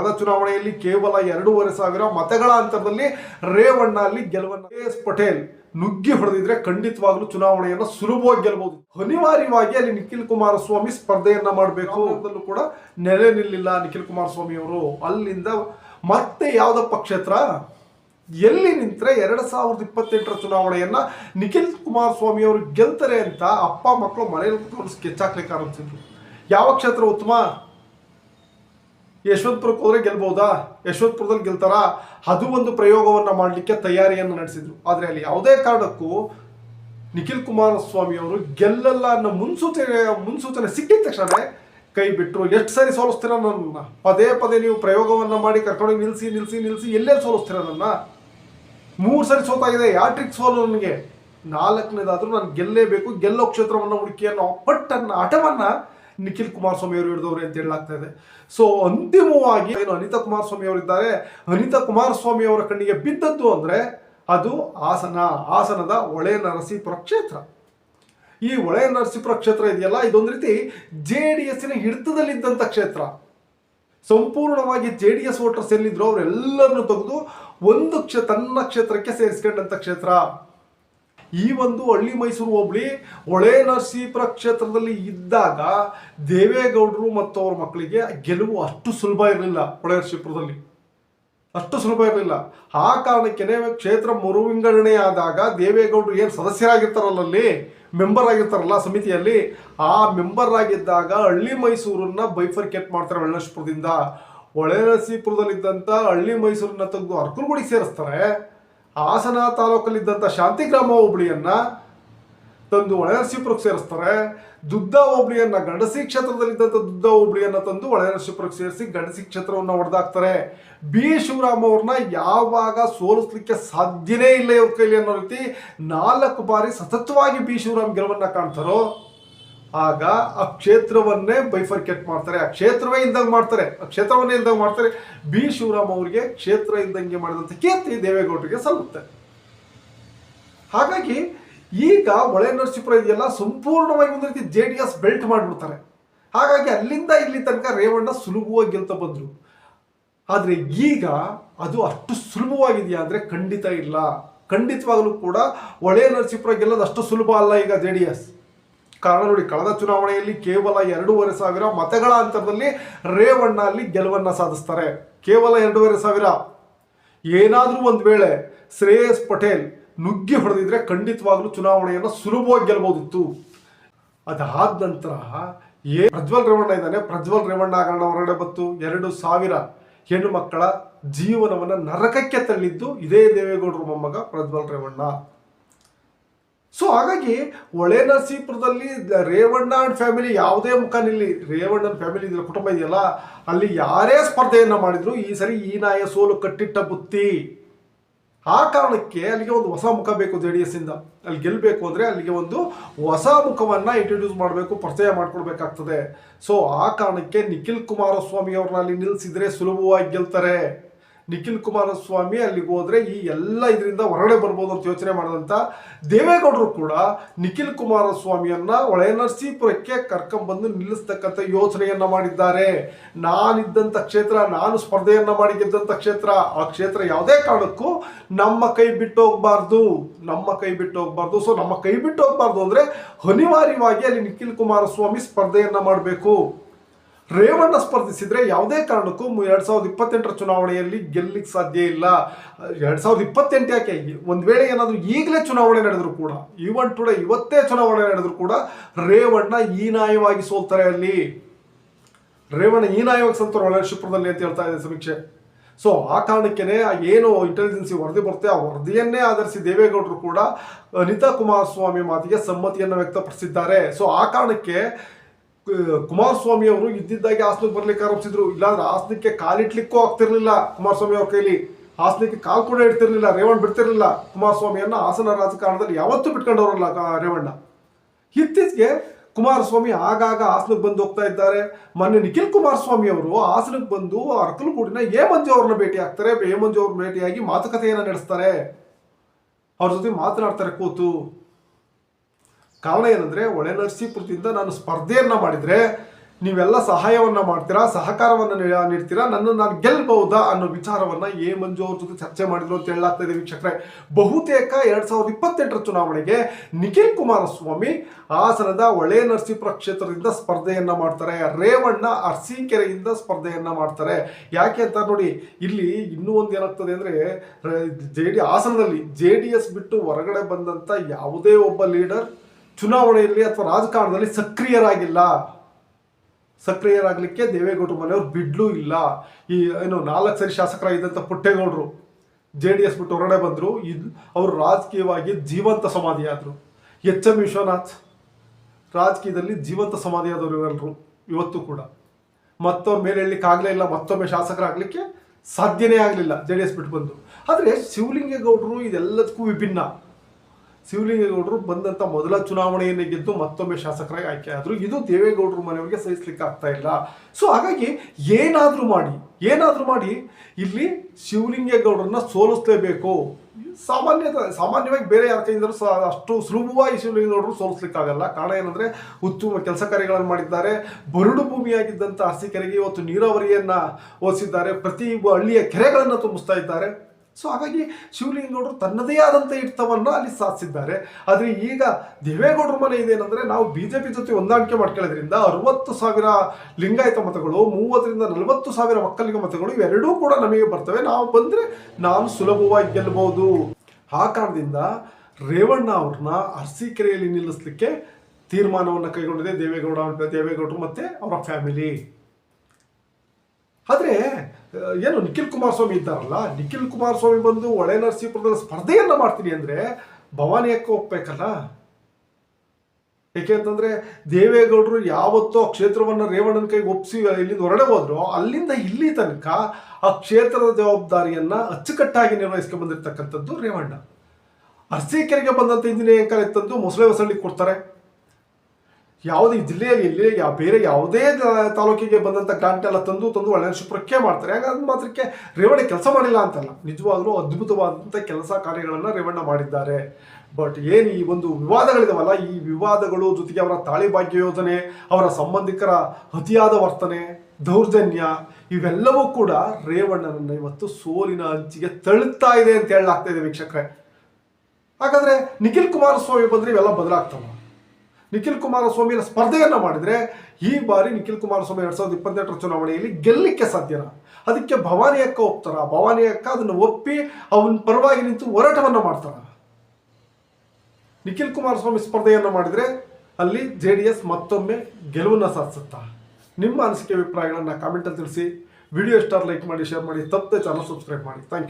ಕಳೆದ ಚುನಾವಣೆಯಲ್ಲಿ ಕೇವಲ ಎರಡೂವರೆ ಸಾವಿರ ಮತಗಳ ಅಂತರದಲ್ಲಿ ರೇವಣ್ಣ ಅಲ್ಲಿ ಗೆಲುವನ್ನ ಎಸ್ ಪಟೇಲ್ ನುಗ್ಗಿ ಹೊಡೆದಿದ್ರೆ ಖಂಡಿತವಾಗ್ಲೂ ಚುನಾವಣೆಯನ್ನ ಸುಲಭವಾಗಿ ಗೆಲ್ಬಹುದು ಅನಿವಾರ್ಯವಾಗಿ ಅಲ್ಲಿ ನಿಖಿಲ್ ಕುಮಾರಸ್ವಾಮಿ ಸ್ಪರ್ಧೆಯನ್ನ ಮಾಡಬೇಕು. ಕೂಡ ನೆಲೆ ನಿಲ್ಲಿಲ್ಲ ನಿಖಿಲ್ ಕುಮಾರಸ್ವಾಮಿ ಅವರು ಅಲ್ಲಿಂದ ಮತ್ತೆ ಯಾವ್ದಪ್ಪ ಕ್ಷೇತ್ರ? ಎಲ್ಲಿ ನಿಂತರೆ ಎರಡು ಸಾವಿರದ ಇಪ್ಪತ್ತೆಂಟರ ಚುನಾವಣೆಯನ್ನ ನಿಖಿಲ್ ಕುಮಾರಸ್ವಾಮಿ ಅವರು ಗೆಲ್ತಾರೆ ಅಂತ ಅಪ್ಪ ಮಕ್ಕಳು ಮನೆಯಲ್ಲಿ ಕುತ್ಕೊಂಡು ಸ್ಕೆಚ್ ಹಾಕ್ಲಿಕ್ಕೆ ಆರಂಭಿಸಿದ್ರು. ಯಾವ ಕ್ಷೇತ್ರ ಉತ್ತಮ? ಯಶವಂತಪುರಕ್ಕೆ ಹೋದ್ರೆ ಗೆಲ್ಬೋದಾ ಯಶವಂತಪುರದಲ್ಲಿ ಗೆಲ್ತಾರ? ಅದು ಒಂದು ಪ್ರಯೋಗವನ್ನ ಮಾಡಲಿಕ್ಕೆ ತಯಾರಿಯನ್ನು ನಡೆಸಿದ್ರು. ಆದರೆ ಅಲ್ಲಿ ಯಾವುದೇ ಕಾರಣಕ್ಕೂ ನಿಖಿಲ್ ಕುಮಾರಸ್ವಾಮಿ ಅವರು ಗೆಲ್ಲಲ್ಲ ಅನ್ನೋ ಮುನ್ಸೂಚನೆ ಮುನ್ಸೂಚನೆ ಸಿಕ್ಕಿದ ತಕ್ಷಣ ಕೈ ಬಿಟ್ಟರು ಎಷ್ಟು ಸರಿ ಸೋಲಿಸ್ತೀರ ನನ್ನ? ಪದೇ ಪದೇ ನೀವು ಪ್ರಯೋಗವನ್ನ ಮಾಡಿ ಕರ್ಕೊಂಡೋಗಿ ನಿಲ್ಲಿಸಿ ನಿಲ್ಲಿಸಿ ನಿಲ್ಲಿಸಿ ಎಲ್ಲೇ ಸೋಲಿಸ್ತೀರ ನನ್ನ? ಮೂರು ಸರಿ ಸೋತಾಗಿದೆ. ಯಾಟ್ರಿಕ್ ಸೋಲು ನನಗೆ? ನಾಲ್ಕನೇದಾದರೂ ನಾನು ಗೆಲ್ಲೇಬೇಕು. ಗೆಲ್ಲೋ ಕ್ಷೇತ್ರವನ್ನು ಹುಡುಕಿ ಅನ್ನೋ ಪಟ್ಟನ್ನ ಹಠವನ್ನ ನಿಖಿಲ್ ಕುಮಾರಸ್ವಾಮಿ ಅವರು ಹಿಡಿದವ್ರೆ ಅಂತ ಹೇಳಲಾಗ್ತಾ ಇದೆ. ಸೊ ಅಂತಿಮವಾಗಿ ಏನು ಅನಿತಾ ಕುಮಾರಸ್ವಾಮಿ ಅವರಿದ್ದಾರೆ ಅನಿತಾ ಕುಮಾರಸ್ವಾಮಿ ಅವರ ಕಣ್ಣಿಗೆ ಬಿದ್ದದ್ದು ಅಂದ್ರೆ ಅದು ಹಾಸನ, ಹಾಸನದ ಒಳೆ ನರಸೀಪುರ ಕ್ಷೇತ್ರ. ಈ ಒಳೆ ನರಸೀಪುರ ಕ್ಷೇತ್ರ ಇದೆಯಲ್ಲ? ಇದೊಂದು ರೀತಿ ಜೆ ಡಿ ಎಸ್ಸಿನ ಹಿಡಿತದಲ್ಲಿದ್ದಂಥ ಕ್ಷೇತ್ರ. ಸಂಪೂರ್ಣವಾಗಿ ಜೆ ಡಿ ಎಸ್ ವೋಟರ್ಸ್ ಎಲ್ಲಿದ್ರು ಅವರೆಲ್ಲರನ್ನು ತೆಗೆದು ಒಂದು ಕ್ಷೇ, ತನ್ನ ಕ್ಷೇತ್ರಕ್ಕೆ ಸೇರಿಸ್ಕೊಂಡಂಥ ಕ್ಷೇತ್ರ. ಈ ಒಂದು ಹಳ್ಳಿ ಮೈಸೂರು ಹೋಬಳಿ ಹೊಳೆ ನರಸೀಪುರ ಕ್ಷೇತ್ರದಲ್ಲಿ ಇದ್ದಾಗ ದೇವೇಗೌಡರು ಮತ್ತು ಅವ್ರ ಮಕ್ಕಳಿಗೆ ಗೆಲುವು ಅಷ್ಟು ಸುಲಭ ಇರಲಿಲ್ಲ ಹೊಳೆ ನರಸೀಪುರದಲ್ಲಿ ಅಷ್ಟು ಸುಲಭ ಇರಲಿಲ್ಲ. ಆ ಕಾರಣಕ್ಕೆ ಕ್ಷೇತ್ರ ಮರುವಿಂಗಡಣೆ ಆದಾಗ ದೇವೇಗೌಡರು ಏನು ಸದಸ್ಯರಾಗಿರ್ತಾರಲ್ಲ ಅಲ್ಲಿ ಮೆಂಬರ್ ಆಗಿರ್ತಾರಲ್ಲ ಸಮಿತಿಯಲ್ಲಿ, ಆ ಮೆಂಬರ್ ಆಗಿದ್ದಾಗ ಹಳ್ಳಿ ಮೈಸೂರನ್ನ ಬೈಫರ್ಕೇಟ್ ಮಾಡ್ತಾರೆ ಹೊಳೆನರಸೀಪುರದಿಂದ. ಹೊಳೆ ನರಸೀಪುರದಲ್ಲಿದ್ದಂಥ ಹಳ್ಳಿ ಮೈಸೂರನ್ನ ತೆಗೆದು ಅರ್ಕುರ್ಗುಡಿಗೆ ಸೇರಿಸ್ತಾರೆ. ಹಾಸನ ತಾಲೂಕಲ್ಲಿದ್ದಂಥ ಶಾಂತಿಗ್ರಾಮ ಹೋಬಳಿಯನ್ನು ತಂದು ಒಳನರಸೀಪುರಕ್ಕೆ ಸೇರಿಸ್ತಾರೆ. ದುದ್ದ ಹೋಬಳಿಯನ್ನು ಗಂಡಸಿ ಕ್ಷೇತ್ರದಲ್ಲಿದ್ದಂಥ ದುದ್ದ ಹೋಬಳಿಯನ್ನು ತಂದು ಒಳನರಸೀಪುರಕ್ಕೆ ಸೇರಿಸಿ ಗಂಡಸಿ ಕ್ಷೇತ್ರವನ್ನು ಹೊಡೆದಾಕ್ತಾರೆ. ಬಿ. ಶಿವರಾಮ್ ಅವ್ರನ್ನ ಯಾವಾಗ ಸೋಲಿಸ್ಲಿಕ್ಕೆ ಸಾಧ್ಯನೇ ಇಲ್ಲ ಇವ್ರ ಕೈಲಿ ಅನ್ನೋ ರೀತಿ ನಾಲ್ಕು ಬಾರಿ ಸತತವಾಗಿ ಬಿ. ಶಿವರಾಮ್ ಗೆಲುವನ್ನು ಕಾಣ್ತಾರೋ ಆಗ ಆ ಕ್ಷೇತ್ರವನ್ನೇ ಬೈಫರ್ಕೇಟ್ ಮಾಡ್ತಾರೆ. ಆ ಕ್ಷೇತ್ರವೇ ಇಲ್ದಂಗೆ ಮಾಡ್ತಾರೆ. ಆ ಕ್ಷೇತ್ರವನ್ನೇ ಇಲ್ದಂಗೆ ಮಾಡ್ತಾರೆ. ಬಿ. ಶಿವರಾಮ್ ಅವರಿಗೆ ಕ್ಷೇತ್ರ ಇಲ್ದಂಗೆ ಮಾಡಿದಂಥ ಕೀರ್ತಿ ದೇವೇಗೌಡರಿಗೆ ಸಲ್ಲುತ್ತೆ. ಹಾಗಾಗಿ ಈಗ ಒಳೆ ನರಸೀಪುರ ಇದೆಯಲ್ಲ ಸಂಪೂರ್ಣವಾಗಿ ಒಂದು ರೀತಿ ಜೆ ಡಿ ಎಸ್ ಬೆಲ್ಟ್ ಮಾಡಿಬಿಡ್ತಾರೆ. ಹಾಗಾಗಿ ಅಲ್ಲಿಂದ ಇಲ್ಲಿ ತನಕ ರೇವಣ್ಣ ಸುಲಭವಾಗಿ ಗೆಲ್ತಾ ಬಂದರು. ಆದರೆ ಈಗ ಅದು ಅಷ್ಟು ಸುಲಭವಾಗಿದೆಯಾ ಅಂದರೆ ಖಂಡಿತ ಇಲ್ಲ. ಖಂಡಿತವಾಗಲೂ ಕೂಡ ಒಳೆ ನರಸೀಪುರ ಗೆಲ್ಲೋದು ಅಷ್ಟು ಸುಲಭ ಅಲ್ಲ ಈಗ ಜೆ ಡಿ ಎಸ್. ಕಾರಣ ನೋಡಿ, ಕಳೆದ ಚುನಾವಣೆಯಲ್ಲಿ ಕೇವಲ ಎರಡೂವರೆ ಸಾವಿರ ಮತಗಳ ಅಂತರದಲ್ಲಿ ರೇವಣ್ಣ ಅಲ್ಲಿ ಗೆಲುವನ್ನ ಸಾಧಿಸ್ತಾರೆ. ಕೇವಲ ಎರಡೂವರೆ ಸಾವಿರ. ಏನಾದರೂ ಒಂದು ವೇಳೆ ಶ್ರೇಯಸ್ ಪಟೇಲ್ ನುಗ್ಗಿ ಹೊಡೆದಿದ್ರೆ ಖಂಡಿತವಾಗ್ಲೂ ಚುನಾವಣೆಯನ್ನು ಸುಲಭವಾಗಿ ಗೆಲ್ಬೋದಿತ್ತು. ಅದಾದ ನಂತರ ಏ ಪ್ರಜ್ವಲ್ ರೇವಣ್ಣ ಇದ್ದಾನೆ. ಪ್ರಜ್ವಲ್ ರೇವಣ್ಣ ಹಗರಣ ಹೊರಗಡೆ ಬತ್ತು ಎರಡು ಸಾವಿರ ಹೆಣ್ಣು ಮಕ್ಕಳ ಜೀವನವನ್ನು ನರಕಕ್ಕೆ ತಳ್ಳಿದ್ದು ಇದೇ ದೇವೇಗೌಡರು ಮೊಮ್ಮಗ ಪ್ರಜ್ವಲ್ ರೇವಣ್ಣ. ಸೊ ಹಾಗಾಗಿ ಒಳೆ ನರಸೀಪುರದಲ್ಲಿ ರೇವಣ್ಣ ಅಂಡ್ ಫ್ಯಾಮಿಲಿ ಯಾವುದೇ ಮುಖ ನಿಲ್ಲಿ ರೇವಣ್ಣನ ಫ್ಯಾಮಿಲಿ ಇದರ ಕುಟುಂಬ ಇದೆಯಲ್ಲ, ಅಲ್ಲಿ ಯಾರೇ ಸ್ಪರ್ಧೆಯನ್ನು ಮಾಡಿದ್ರು ಈ ಸರಿ ಈ ನಾಯ ಸೋಲು ಕಟ್ಟಿಟ್ಟ ಬುತ್ತಿ. ಆ ಕಾರಣಕ್ಕೆ ಅಲ್ಲಿಗೆ ಒಂದು ಹೊಸ ಮುಖ ಬೇಕು ಜೆ ಡಿ ಎಸ್ ಇಂದ. ಅಲ್ಲಿ ಗೆಲ್ಲಬೇಕು ಅಂದ್ರೆ ಅಲ್ಲಿಗೆ ಒಂದು ಹೊಸ ಮುಖವನ್ನ ಇಂಟ್ರೊಡ್ಯೂಸ್ ಮಾಡಬೇಕು, ಪರಿಚಯ ಮಾಡಿಕೊಡ್ಬೇಕಾಗ್ತದೆ. ಸೊ ಆ ಕಾರಣಕ್ಕೆ ನಿಖಿಲ್ ಕುಮಾರಸ್ವಾಮಿ ಅವ್ರನ್ನ ಅಲ್ಲಿ ನಿಲ್ಲಿಸಿದರೆ ಸುಲಭವಾಗಿ ಗೆಲ್ತಾರೆ. ನಿಖಿಲ್ ಕುಮಾರಸ್ವಾಮಿ ಅಲ್ಲಿಗೆ ಹೋದ್ರೆ ಈ ಎಲ್ಲ ಇದರಿಂದ ಹೊರಗಡೆ ಬರ್ಬೋದು ಅಂತ ಯೋಚನೆ ಮಾಡಿದಂಥ ದೇವೇಗೌಡರು ಕೂಡ ನಿಖಿಲ್ ಕುಮಾರಸ್ವಾಮಿಯನ್ನ ಒಳೆ ನರಸೀಪುರಕ್ಕೆ ಕರ್ಕಂಬಂದು ನಿಲ್ಲಿಸ್ತಕ್ಕಂಥ ಯೋಚನೆಯನ್ನ ಮಾಡಿದ್ದಾರೆ. ನಾನಿದ್ದಂಥ ಕ್ಷೇತ್ರ, ನಾನು ಸ್ಪರ್ಧೆಯನ್ನ ಮಾಡಿ ಗೆದ್ದಂಥ ಕ್ಷೇತ್ರ, ಆ ಕ್ಷೇತ್ರ ಯಾವುದೇ ಕಾರಣಕ್ಕೂ ನಮ್ಮ ಕೈ ಬಿಟ್ಟು ಹೋಗ್ಬಾರ್ದು. ನಮ್ಮ ಕೈ ಬಿಟ್ಟು ಹೋಗಬಾರ್ದು. ಸೊ ನಮ್ಮ ಕೈ ಬಿಟ್ಟು ಹೋಗ್ಬಾರ್ದು ಅಂದ್ರೆ ಅನಿವಾರ್ಯವಾಗಿ ಅಲ್ಲಿ ನಿಖಿಲ್ ಕುಮಾರಸ್ವಾಮಿ ಸ್ಪರ್ಧೆಯನ್ನ ಮಾಡಬೇಕು. ರೇವಣ್ಣ ಸ್ಪರ್ಧಿಸಿದರೆ ಯಾವುದೇ ಕಾರಣಕ್ಕೂ ಎರಡು ಸಾವಿರದ ಇಪ್ಪತ್ತೆಂಟರ ಚುನಾವಣೆಯಲ್ಲಿ ಗೆಲ್ಲಿಕ್ಕೆ ಸಾಧ್ಯ ಇಲ್ಲ. ಎರಡ್ ಸಾವಿರದ ಇಪ್ಪತ್ತೆಂಟು ಯಾಕೆ? ಒಂದ್ ವೇಳೆ ಏನಾದರೂ ಈಗಲೇ ಚುನಾವಣೆ ನಡೆದರೂ ಕೂಡ, ಈವನ್ ಟುಡೇ ಇವತ್ತೇ ಚುನಾವಣೆ ನಡೆದರೂ ಕೂಡ ರೇವಣ್ಣ ಹೀನಾಯವಾಗಿ ಸೋಲ್ತಾರೆ ಅಲ್ಲಿ. ರೇವಣ್ಣ ಹೀನಾಯವಾಗಿ ಸೋಲ್ತಾರೆ ಒಳಶಿಪ್ರದಲ್ಲಿ ಅಂತ ಹೇಳ್ತಾ ಇದೆ ಸಮೀಕ್ಷೆ. ಸೊ ಆ ಕಾರಣಕ್ಕೇನೆ ಆ ಏನು ಇಂಟೆಲಿಜೆನ್ಸಿ ವರದಿ ಬರುತ್ತೆ, ಆ ವರದಿಯನ್ನೇ ಆಧರಿಸಿ ದೇವೇಗೌಡರು ಕೂಡ ಅನಿತಾ ಕುಮಾರಸ್ವಾಮಿ ಮಾತಿಗೆ ಸಮ್ಮತಿಯನ್ನು ವ್ಯಕ್ತಪಡಿಸಿದ್ದಾರೆ. ಸೊ ಆ ಕಾರಣಕ್ಕೆ ಕುಮಾರಸ್ವಾಮಿ ಅವರು ಇದ್ದಿದ್ದಾಗೆ ಹಾಸನಕ್ಕೆ ಬರ್ಲಿಕ್ಕೆ ಆರಂಭಿಸಿದ್ರು ಇಲ್ಲಾಂದ್ರೆ ಹಾಸನಕ್ಕೆ ಕಾಲಿಟ್ಲಿಕ್ಕೂ ಆಗ್ತಿರ್ಲಿಲ್ಲ ಕುಮಾರಸ್ವಾಮಿ ಅವ್ರ ಕೈಲಿ. ಹಾಸನಕ್ಕೆ ಕಾಲ್ ಕೂಡ ಇಡ್ತಿರ್ಲಿಲ್ಲ, ರೇವಣ್ಣ ಬಿಡ್ತಿರ್ಲಿಲ್ಲ ಕುಮಾರಸ್ವಾಮಿಯನ್ನ ಹಾಸನ ರಾಜಕಾರಣದಲ್ಲಿ ಯಾವತ್ತೂ ಬಿಟ್ಕೊಂಡವರಲ್ಲ ರೇವಣ್ಣ. ಇತ್ತೀಚೆಗೆ ಕುಮಾರಸ್ವಾಮಿ ಆಗಾಗ ಹಾಸನಕ್ಕೆ ಬಂದು ಹೋಗ್ತಾ ಇದ್ದಾರೆ. ಮೊನ್ನೆ ನಿಖಿಲ್ ಕುಮಾರಸ್ವಾಮಿ ಅವರು ಹಾಸನಕ್ಕೆ ಬಂದು ಅರ್ಕಲಗೂಡಿನ ಎ ಮಂಜು ಅವ್ರನ್ನ ಭೇಟಿ ಆಗ್ತಾರೆ. ಎ ಮಂಜು ಅವ್ರನ್ನ ಭೇಟಿಯಾಗಿ ಮಾತುಕತೆಯನ್ನು ನಡೆಸ್ತಾರೆ. ಅವ್ರ ಜೊತೆ ಮಾತನಾಡ್ತಾರೆ ಕೂತು. ಕಾರಣ ಏನಂದ್ರೆ ಒಳೆ ನರಸೀಪುರದಿಂದ ನಾನು ಸ್ಪರ್ಧೆಯನ್ನ ಮಾಡಿದ್ರೆ ನೀವೆಲ್ಲ ಸಹಾಯವನ್ನ ಮಾಡ್ತೀರಾ, ಸಹಕಾರವನ್ನ ನೀಡ್ತೀರಾ ನನ್ನ ನಾನು ಗೆಲ್ಬಹುದಾ ಅನ್ನೋ ವಿಚಾರವನ್ನ ಎ. ಮಂಜು ಅವ್ರ ಜೊತೆ ಚರ್ಚೆ ಮಾಡಿದ್ರು ಅಂತ ಹೇಳಲಾಗ್ತಾ ಇದೆ ವೀಕ್ಷಕರೇ. ಬಹುತೇಕ ಎರಡು ಸಾವಿರದ ಇಪ್ಪತ್ತೆಂಟರ ಚುನಾವಣೆಗೆ ನಿಖಿಲ್ ಕುಮಾರಸ್ವಾಮಿ ಹಾಸನದ ಒಳೆ ನರಸೀಪುರ ಕ್ಷೇತ್ರದಿಂದ ಸ್ಪರ್ಧೆಯನ್ನ ಮಾಡ್ತಾರೆ. ರೇವಣ್ಣ ಅರ್ಸಿಕೆರೆಯಿಂದ ಸ್ಪರ್ಧೆಯನ್ನ ಮಾಡ್ತಾರೆ. ಯಾಕೆ ಅಂತ ನೋಡಿ, ಇಲ್ಲಿ ಇನ್ನೂ ಒಂದು ಏನಾಗ್ತದೆ ಅಂದ್ರೆ ಜೆ ಡಿ, ಹಾಸನದಲ್ಲಿ ಜೆ ಡಿ ಎಸ್ ಬಿಟ್ಟು ಹೊರಗಡೆ ಬಂದಂತ ಯಾವುದೇ ಒಬ್ಬ ಲೀಡರ್ ಚುನಾವಣೆಯಲ್ಲಿ ಅಥವಾ ರಾಜಕಾರಣದಲ್ಲಿ ಸಕ್ರಿಯರಾಗಿಲ್ಲ. ಸಕ್ರಿಯರಾಗಲಿಕ್ಕೆ ದೇವೇಗೌಡರು ಮನೆಯವರು ಬಿಡ್ಲು ಇಲ್ಲ. ಈ ಏನು ನಾಲ್ಕು ಸರಿ ಶಾಸಕರಾಗಿದ್ದಂಥ ಪುಟ್ಟೇಗೌಡರು, ಜೆ ಡಿ ಎಸ್ ಬಿಟ್ಟು ಹೊರಗಡೆ ಬಂದರು. ಇದು ಅವರು ರಾಜಕೀಯವಾಗಿ ಜೀವಂತ ಸಮಾಧಿಯಾದರು. ಎಚ್ ಎಂ ವಿಶ್ವನಾಥ್ ರಾಜಕೀಯದಲ್ಲಿ ಜೀವಂತ ಸಮಾಧಿಯಾದವರು ಇವರೆಲ್ಲರೂ ಇವತ್ತು ಕೂಡ. ಮತ್ತೊಮ್ಮೆ ಮೇಲೆ ಹೇಳಲಿಕ್ಕಾಗಲೇ ಇಲ್ಲ, ಮತ್ತೊಮ್ಮೆ ಶಾಸಕರಾಗಲಿಕ್ಕೆ ಸಾಧ್ಯನೇ ಆಗಲಿಲ್ಲ ಜೆ ಡಿ ಎಸ್ ಬಿಟ್ಟು ಬಂದು. ಆದರೆ ಶಿವಲಿಂಗೇಗೌಡರು ಇದೆಲ್ಲದಕ್ಕೂ ವಿಭಿನ್ನ. ಶಿವಲಿಂಗೇಗೌಡರು ಬಂದಂತ ಮೊದಲ ಚುನಾವಣೆಯನ್ನು ಗೆದ್ದು ಮತ್ತೊಮ್ಮೆ ಶಾಸಕರಾಗಿ ಆಯ್ಕೆ ಆದ್ರು ಇದು ದೇವೇಗೌಡರು ಮನೆಯವರಿಗೆ ಸಹಿಸ್ಲಿಕ್ಕೆ ಆಗ್ತಾ ಇಲ್ಲ. ಸೊ ಹಾಗಾಗಿ ಏನಾದರೂ ಮಾಡಿ ಏನಾದರೂ ಮಾಡಿ, ಇಲ್ಲಿ ಶಿವಲಿಂಗೇಗೌಡರನ್ನ ಸೋಲಿಸ್ಲೇಬೇಕು. ಸಾಮಾನ್ಯ ಸಾಮಾನ್ಯವಾಗಿ ಬೇರೆ ಯಾರ ಕೈಯಿಂದಲೂ ಸಹ ಅಷ್ಟು ಸುಲಭವಾಗಿ ಶಿವಲಿಂಗೇಗೌಡರು ಸೋಲಿಸ್ಲಿಕ್ಕಾಗಲ್ಲ ಕಾರಣ ಏನಂದ್ರೆ, ಉತ್ತಮ ಕೆಲಸ ಕಾರ್ಯಗಳನ್ನು ಮಾಡಿದ್ದಾರೆ. ಬರಡು ಭೂಮಿಯಾಗಿದ್ದಂಥ ಕೆರೆಗೆ ಇವತ್ತು ನೀರಾವರಿಯನ್ನು ಓದಿಸಿದ್ದಾರೆ ಪ್ರತಿ ಹಳ್ಳಿಯ ಕೆರೆಗಳನ್ನು ತುಂಬಿಸ್ತಾ ಇದ್ದಾರೆ. ಸೊ ಹಾಗಾಗಿ ಶಿವಲಿಂಗೇಗೌಡರು ತನ್ನದೇ ಆದಂಥ ಹಿಡಿತವನ್ನು ಅಲ್ಲಿ ಸಾಧಿಸಿದ್ದಾರೆ. ಆದರೆ ಈಗ ದೇವೇಗೌಡರ ಮನೆ ಇದೇನೆಂದರೆ ನಾವು ಬಿಜೆಪಿ ಜೊತೆ ಹೊಂದಾಣಿಕೆ ಮಾಡ್ಕೊಳ್ಳೋದ್ರಿಂದ ಅರವತ್ತು ಸಾವಿರ ಲಿಂಗಾಯತ ಮತಗಳು, ಮೂವತ್ತರಿಂದ ನಲವತ್ತು ಸಾವಿರ ಒಕ್ಕಲಿಗ ಮತಗಳು ಇವೆರಡೂ ಕೂಡ ನಮಗೆ ಬರ್ತವೆ. ನಾವು ಬಂದ್ರೆ ನಾನು ಸುಲಭವಾಗಿ ಗೆಲ್ಲಬಹುದು ಆ ಕಾರಣದಿಂದ ರೇವಣ್ಣ ಅವ್ರನ್ನ ಅರಸೀಕೆರೆಯಲ್ಲಿ ನಿಲ್ಲಿಸಲಿಕ್ಕೆ ತೀರ್ಮಾನವನ್ನು ಕೈಗೊಂಡಿದೆ ದೇವೇಗೌಡ, ದೇವೇಗೌಡರು ಮತ್ತೆ ಅವರ ಫ್ಯಾಮಿಲಿ. ಆದ್ರೆ ಏನು, ನಿಖಿಲ್ ಕುಮಾರಸ್ವಾಮಿ ಇದ್ದಾರಲ್ಲ, ನಿಖಿಲ್ ಕುಮಾರಸ್ವಾಮಿ ಬಂದು ಒಳೆ ನರಸೀಪುರದಲ್ಲಿ ಸ್ಪರ್ಧೆಯನ್ನ ಮಾಡ್ತೀನಿ ಅಂದ್ರೆ ಭವಾನಿ ಅಕ್ಕ ಒಪ್ಬೇಕಲ್ಲ? ಏಕೆ ಅಂತಂದರೆ ದೇವೇಗೌಡರು ಯಾವತ್ತೂ ಆ ಕ್ಷೇತ್ರವನ್ನ ರೇವಣ್ಣನ ಕೈಗೆ ಒಪ್ಪಿಸಿ ಇಲ್ಲಿಂದ ಹೊರಡೆ ಹೋದ್ರು, ಅಲ್ಲಿಂದ ಇಲ್ಲಿ ತನಕ ಆ ಕ್ಷೇತ್ರದ ಜವಾಬ್ದಾರಿಯನ್ನ ಅಚ್ಚುಕಟ್ಟಾಗಿ ನಿರ್ವಹಿಸ್ಕೊಂಡು ಬಂದಿರತಕ್ಕಂಥದ್ದು ರೇವಣ್ಣ. ಅರ್ಸೀಕೆರೆಗೆ ಬಂದಂತ ಇಂಜಿನಿಯರಿಂಗ್ ಕಾಲೇಜ್ ತಂದು ಮೊಸಳೆ ಹೊಸಳ್ಳಿ ಕೊಡ್ತಾರೆ. ಯಾವುದೇ ಜಿಲ್ಲೆಯಲ್ಲಿ ಇಲ್ಲಿ ಯಾವ ಬೇರೆ ಯಾವುದೇ ತಾಲೂಕಿಗೆ ಬಂದಂಥ ಗ್ರಾಂಟ್ ಎಲ್ಲ ತಂದು ತಂದು ಒಳ್ಳೆಯ ಶುಭ್ರಕ್ಕೆ ಮಾಡ್ತಾರೆ. ಹಾಗಾದ್ರೆ ಮಾತ್ರಕ್ಕೆ ರೇವಣ್ಣ ಕೆಲಸ ಮಾಡಿಲ್ಲ ಅಂತಲ್ಲ. ನಿಜವಾಗ್ಲೂ ಅದ್ಭುತವಾದಂಥ ಕೆಲಸ ಕಾರ್ಯಗಳನ್ನು ರೇವಣ್ಣ ಮಾಡಿದ್ದಾರೆ. ಬಟ್ ಏನು ಈ ಒಂದು ವಿವಾದಗಳಿದಾವಲ್ಲ, ಈ ವಿವಾದಗಳು ಜೊತೆಗೆ ಅವರ ತಾಳಿ ಭಾಗ್ಯ ಯೋಜನೆ, ಅವರ ಸಂಬಂಧಿಕರ ಅತಿಯಾದ ವರ್ತನೆ, ದೌರ್ಜನ್ಯ, ಇವೆಲ್ಲವೂ ಕೂಡ ರೇವಣ್ಣನನ್ನು ಇವತ್ತು ಸೋಲಿನ ಅಂಚಿಗೆ ತಳ್ಳುತ್ತಾ ಇದೆ ಅಂತ ಹೇಳಲಾಗ್ತಾ ಇದೆ ವೀಕ್ಷಕರೇ. ಹಾಗಾದ್ರೆ ನಿಖಿಲ್ ಕುಮಾರಸ್ವಾಮಿ ಬಂದ್ರೆ ಇವೆಲ್ಲ ಬದಲಾಗ್ತವ? ನಿಖಿಲ್ ಕುಮಾರಸ್ವಾಮಿಯ ಸ್ಪರ್ಧೆಯನ್ನು ಮಾಡಿದರೆ ಈ ಬಾರಿ ನಿಖಿಲ್ ಕುಮಾರಸ್ವಾಮಿ ಎರಡು ಸಾವಿರದ ಇಪ್ಪತ್ತೆಂಟರ ಚುನಾವಣೆಯಲ್ಲಿ ಗೆಲ್ಲಲಿಕ್ಕೆ ಸಾಧ್ಯನ? ಅದಕ್ಕೆ ಭವಾನಿ ಅಕ್ಕ ಒಪ್ತಾರ? ಭವಾನಿ ಅಕ್ಕ ಅದನ್ನು ಒಪ್ಪಿ ಅವನ ಪರವಾಗಿ ನಿಂತು ಹೋರಾಟವನ್ನು ಮಾಡ್ತಾರ? ನಿಖಿಲ್ ಕುಮಾರಸ್ವಾಮಿ ಸ್ಪರ್ಧೆಯನ್ನು ಮಾಡಿದರೆ ಅಲ್ಲಿ ಜೆ ಡಿ ಎಸ್ ಮತ್ತೊಮ್ಮೆ ಗೆಲುವನ್ನು ಸಾಧಿಸುತ್ತಾ? ನಿಮ್ಮ ಅನಿಸಿಕೆ ಅಭಿಪ್ರಾಯಗಳನ್ನು ಕಾಮೆಂಟಲ್ಲಿ ತಿಳಿಸಿ. ವಿಡಿಯೋ ಸ್ಟಾರ್ ಲೈಕ್ ಮಾಡಿ ಶೇರ್ ಮಾಡಿ, ತಪ್ಪದೆ ಚಾನಲ್ ಸಬ್ಸ್ಕ್ರೈಬ್ ಮಾಡಿ. Thank you